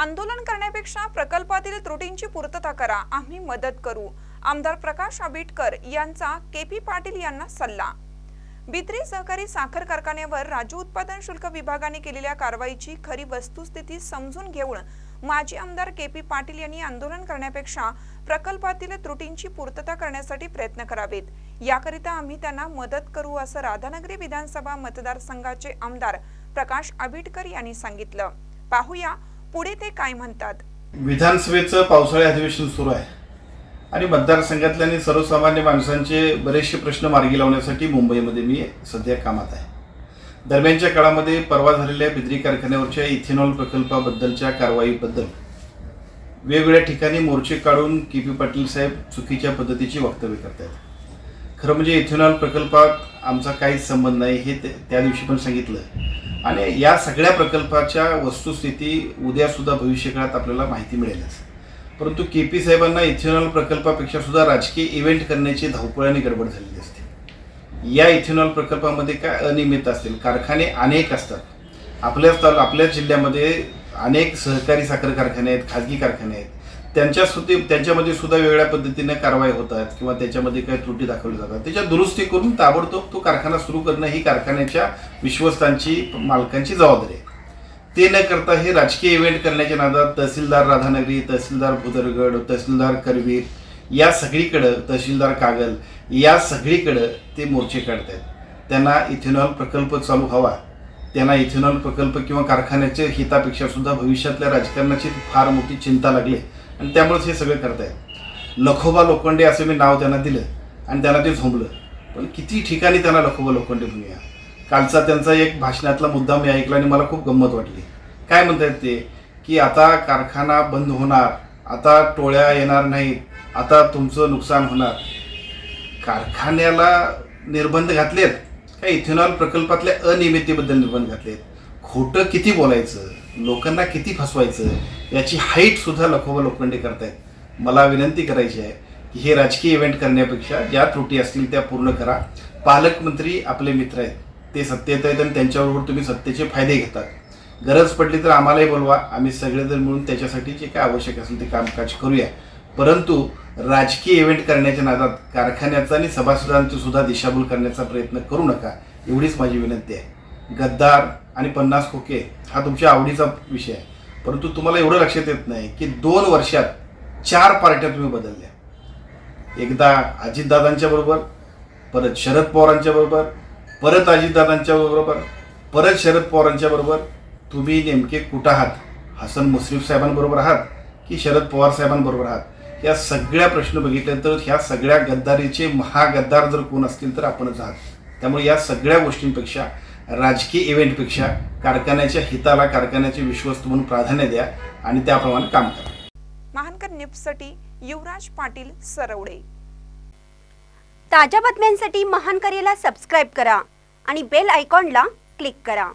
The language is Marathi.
आंदोलन करण्यापेक्षा प्रकल्पातील त्रुटींची पूर्तता करा. आम्ही मदत करू. आमदार प्रकाश आबिटकर यांचा के पी पाटील यांना सल्ला. बित्री सहकारी साखर कारखान्यावर राज्य उत्पादन शुल्क विभागाने केलेल्या कारवाईची खरी वस्तुस्थिती समजून घेऊन माजी आमदार के पी पाटील यांनी आंदोलन करण्यापेक्षा प्रकल्पातील त्रुटींची पूर्तता करण्यासाठी प्रयत्न करावेत. याकरिता आम्ही त्यांना मदत करू असं राधानगरी विधानसभा मतदारसंघाचे आमदार प्रकाश आबिटकर यांनी सांगितलं. पाहूया पुढे ते काय म्हणतात? विधानसभेचं पावसाळी अधिवेशन सुरू आहे. आणि मतदारसंघातल्या सर्वसामान्य माणसांचे बरेचसे प्रश्न मार्गी लावण्यासाठी मुंबईमध्ये मी सध्या कामात आहे. दरम्यानच्या काळामध्ये परवा झालेल्या बिद्री कारखान्यावरच्या इथेनॉल प्रकल्पाबद्दलच्या कारवाईबद्दल वेगवेगळ्या ठिकाणी मोर्चे काढून के पी पाटील साहेब चुकीच्या पद्धतीची वक्तव्य करतायत. खरं म्हणजे इथेनॉल प्रकल्पात आमचा काहीच संबंध नाही हे त्या दिवशी पण सांगितलं. आणि या सगळ्या प्रकल्पाच्या वस्तुस्थिती उद्यासुद्धा भविष्यकाळात आपल्याला माहिती मिळेलच परंतु के पी साहेबांना इथेनॉल प्रकल्पापेक्षा सुद्धा राजकीय इव्हेंट करण्याची धावपळ आणि गडबड झालेली असते. या इथेनॉल प्रकल्पामध्ये काय अनियमित असतील? कारखाने अनेक असतात. आपल्याच ताल आपल्याच जिल्ह्यामध्ये अनेक सहकारी साखर कारखाने आहेत खाजगी कारखाने आहेत. त्यांच्या सुद्धा त्यांच्यामध्ये सुद्धा वेगळ्या पद्धतीने कारवाई होतात किंवा त्याच्यामध्ये काही त्रुटी दाखवली जातात. त्याच्या दुरुस्ती करून ताबडतोब तो कारखाना सुरू करणं ही कारखान्याच्या विश्वस्तांची मालकांची जबाबदारी आहे. ते न करता हे राजकीय इव्हेंट करण्याच्या नादात तहसीलदार राधानगरी तहसीलदार भुदरगड तहसीलदार करवीर या सगळीकडं तहसीलदार कागल या सगळीकडं ते मोर्चे काढत आहेत त्यांना इथेनॉल प्रकल्प चालू हवा. त्यांना इथेनॉल प्रकल्प किंवा कारखान्याच्या हितापेक्षा सुद्धा भविष्यातल्या राजकारणाची फार मोठी चिंता लागली आणि त्यामुळेच हे सगळं करतायत लखोबा लोखंडे असं मी नाव त्यांना दिलं आणि त्यांना ते झोंबलं. पण किती ठिकाणी त्यांना लखोबा लोखंडे म्हणूया कालचा त्यांचा एक भाषणातला मुद्दा मी ऐकला आणि मला खूप गंमत वाटली. काय म्हणतात ते? की आता कारखाना बंद होणार आता टोळ्या येणार नाहीत आता तुमचं नुकसान होणार. कारखान्याला निर्बंध घातलेत का? इथेनॉल प्रकल्पातल्या अनियमिततेबद्दल निर्बंध घातलेत. खोटं किती बोलायचं? लोकांना किती फसवायचं? याची हाईट सुद्धा लखोबा लोखंडे करतायत. मला विनंती करायची आहे की हे राजकीय इव्हेंट करण्यापेक्षा ज्या त्रुटी असतील त्या पूर्ण करा. पालकमंत्री आपले मित्र आहेत. ते सत्तेत आहेत आणि त्यांच्याबरोबर तुम्ही सत्तेचे फायदे घेतात. गरज पडली तर आम्हालाही बोलवा. आम्ही सगळेजण मिळून त्याच्यासाठी जे काय आवश्यक असेल ते कामकाज करूया. परंतु राजकीय इव्हेंट करण्याच्या नादात कारखान्याचा आणि सभासदांची सुद्धा दिशाभूल करण्याचा प्रयत्न करू नका. एवढीच माझी विनंती आहे. गद्दार आणि पन्नास खोके हा तुमच्या आवडीचा विषय आहे. परंतु तुम्हाला एवढं लक्षात येत नाही की दोन वर्षात चार पार्ट्या तुम्ही बदलल्या. एकदा अजितदादांच्या बरोबर परत शरद पवारांच्या बरोबर परत अजितदादांच्या बरोबर परत शरद पवारांच्या बरोबर तुम्ही नेमके कुठं आहात? हसन मुश्रीफ साहेबांबरोबर आहात की शरद पवार साहेबांबरोबर आहात? या सगळ्या प्रश्न बघितल्यानंतर ह्या सगळ्या गद्दारीचे महागद्दार जर कोण असतील तर आपणच आहात. त्यामुळे या सगळ्या गोष्टींपेक्षा राजकीय इव्हेंटपेक्षा कारखान्याच्या हिताला कारखान्याचे विश्वस्त म्हणून प्राधान्य द्या आणि त्याप्रमाणे काम करा. महानकर न्यूजसाठी युवराज पाटील सरवडे. ताज्या बातम्यांसाठी महान करेला सबस्क्राईब करा आणि बेल आयकॉनला क्लिक करा.